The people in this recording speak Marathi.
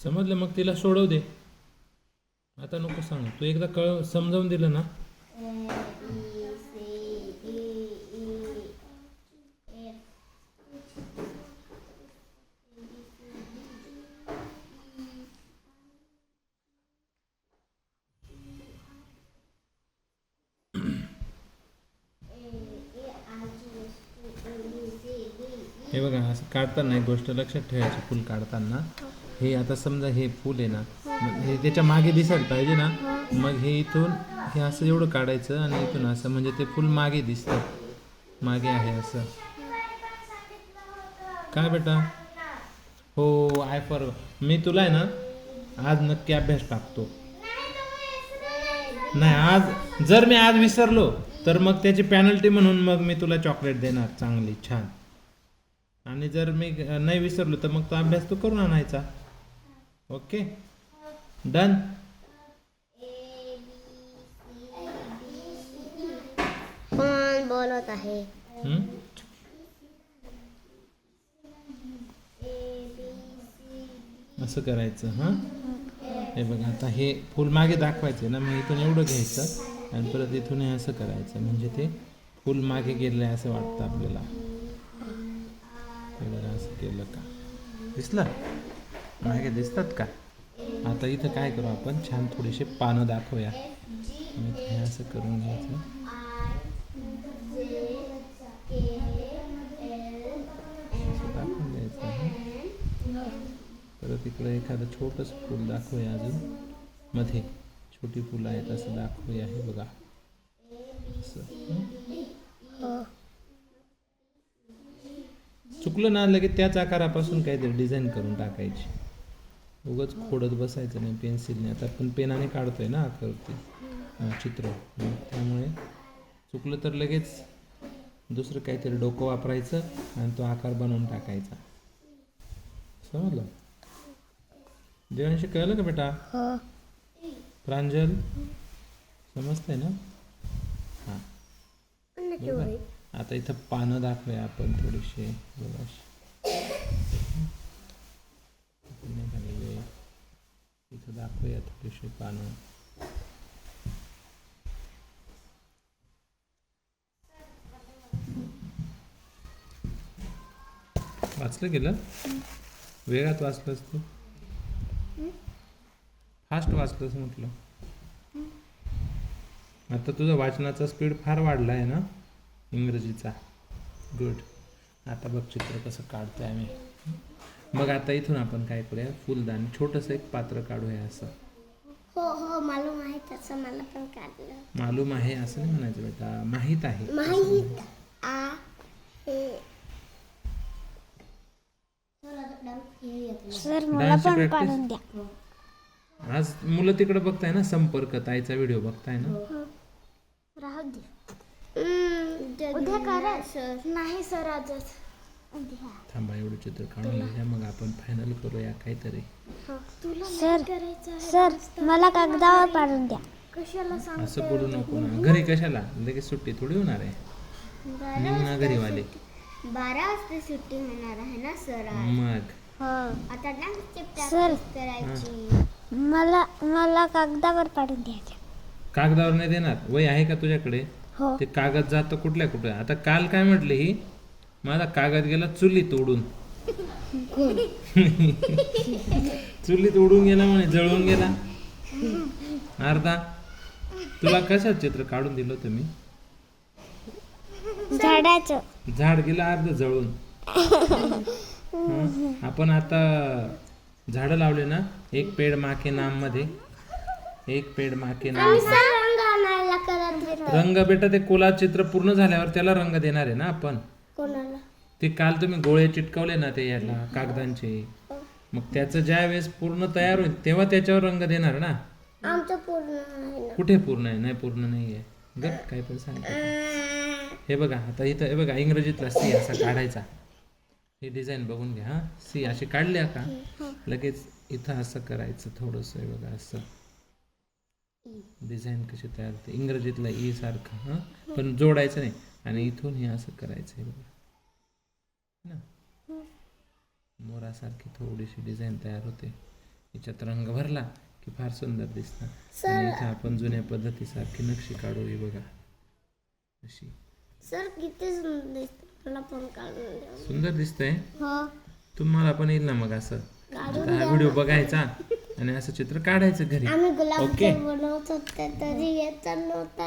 समजलं मग तिला सोडव दे. आता नको सांग. तू एकदा कळ समजावून दिलं ना? हे बघा असं काढताना एक गोष्ट लक्षात ठेवायची फुल काढताना. हे आता समजा हे फूल आहे ना मग हे त्याच्यामागे दिसायला पाहिजे ना मग हे इथून हे असं एवढं काढायचं आणि इथून असं म्हणजे ते फुल मागे दिसतं. मागे आहे असं. काय बेटा? हो आय फॉर मी तुला आहे ना आज नक्की अभ्यास टाकतो. नाही आज जर मी आज विसरलो तर मग त्याची पॅनल्टी म्हणून मग मी तुला चॉकलेट देणार चांगली छान. आणि जर मी नाही विसरलो तर मग तो अभ्यास तू करून आणायचा. ओके. डन कोण बोलत आहे असं करायचं हां? हे बघा आता हे फुल मागे दाखवायचं ना मग इथून एवढं घ्यायचं आणि परत इथून हे असं करायचं म्हणजे ते फुल मागे गेलं आहे असं वाटतं आपल्याला. हे बघा असं केलं का? दिसलं? मागे दिसतात का? आता इथं काय करू आपण? छान थोडेसे पानं दाखवूया. हे असं करून घ्यायचं. असं दाखवून द्यायचं परत इकडे एखादं छोटंसं फूल दाखवूया अजून. मध्ये छोटी फुलं आहेत असं दाखवूया हे बघा. असं चुकलं ना लगेच त्याच आकारापासून काहीतरी डिझाईन करून टाकायची. उगाच खोडत बसायचं नाही पेन्सिलने आता आपण पेनाने काढतोय ना आकारती अं, चित्र. त्यामुळे चुकलं तर लगेच दुसरं काहीतरी डोकं वापरायचं आणि तो आकार बनवून टाकायचा. समजलं? देवांशी कळलं का बेटा? प्रांजल समजतंय ना? हां. आता इथं पानं दाखवूया आपण थोडीशी बघा अशी. इथं नाही झालेली आहे. इथं थोडीशी पानं वाचलं गेलं वेगात वाचलंस तू फास्ट वाचलंस म्हटलं आता तुझा वाचनाचा स्पीड फार वाढला आहे ना? इंग्रजीचा. गुड आता बघ चित्र कसं काढतोय आम्ही. मग आता इथून आपण काय करूया? फुलदान छोटंसं एक पात्र काढूया असं. हो हो मालूम आहे तसं मला पण काढलं. मालूम आहे असं नाही म्हणायचं बेटा माहीत आहे. माहीत आहे सर डान्सची प्रॅक्टिस आज मुलं तिकडे बघताय ना संपर्क ताईचा व्हिडिओ बघताय ना? राहू दे. उद्या करा. सर नाही सर आजच. थांबा एवढं चित्र काढून घ्या मग आपण फायनल करूया काहीतरी. तुला सर सर मला कागदावर पाडून द्या. कशाला सांग असं बोलू नको ना. घरी कशाला? लगेच सुट्टी थोडी होणार आहे. निघ ना घरी वाले बारा वाजता सुट्टी होणार आहे ना सर? मग? हो. आता करायची. मला मला कागदावर पाडून द्यायचं. कागदावर नाही देणार? वय आहे का तुझ्याकडे? हो. ते कागद जातं कुठल्या कुठल्या? आता काल काय म्हटले ही? माझा कागद गेला चुलीत उडून चुलीत उडून गेला म्हणे जळून गेला. अर्धा तुला कशात चित्र काढून दिलं होतं मी? झाडाचं. झाड गेलं अर्ध जळून? आपण आता झाडं लावले ना एक पेड माके नाममध्ये एक पेड माके नाम. रंग बेटा ते कोला चित्र पूर्ण झाल्यावर त्याला रंग देणार आहे ना आपण? कोणाला? ते काल तुम्ही गोळे चिटकवले ना ते याला कागदांचे. मग त्याचं ज्या वेळेस पूर्ण तयार होईल तेव्हा त्याच्यावर रंग देणार ना? आमचं पूर्ण ना. कुठे पूर्ण आहे? नाही पूर्ण नाही आहे. काय पण सांग हे बघा आता इथं हे बघा इंग्रजीतला सी असा काढायचा. ही डिझाईन बघून घ्या हा. सी अशी काढल्या का लगेच इथं असं करायचं थोडंसं हे बघा असं. डिझाईन कशी तयार होते? इंग्रजीतला ई सारखं हां. पण जोडायचं नाही. आणि इथून हे असं करायचं हे बघा. ना? मोरासारखी थोडीशी डिझाईन तयार होते. याच्यात रंग भरला की फार सुंदर दिसतं. आणि इथं आपण जुन्या पद्धतीसारखी नक्षी काढू ही बघा. अशी. सर किती सुंदर दिसत. मला पण काढून सुंदर दिसतंय? हो. तुम्हाला पण येईल ना मग असं. आता हा व्हिडिओ बघायचा आणि असं चित्र काढायचं घरी. आम्ही गुलाब ओके. बनवत होते तरी येत नव्हता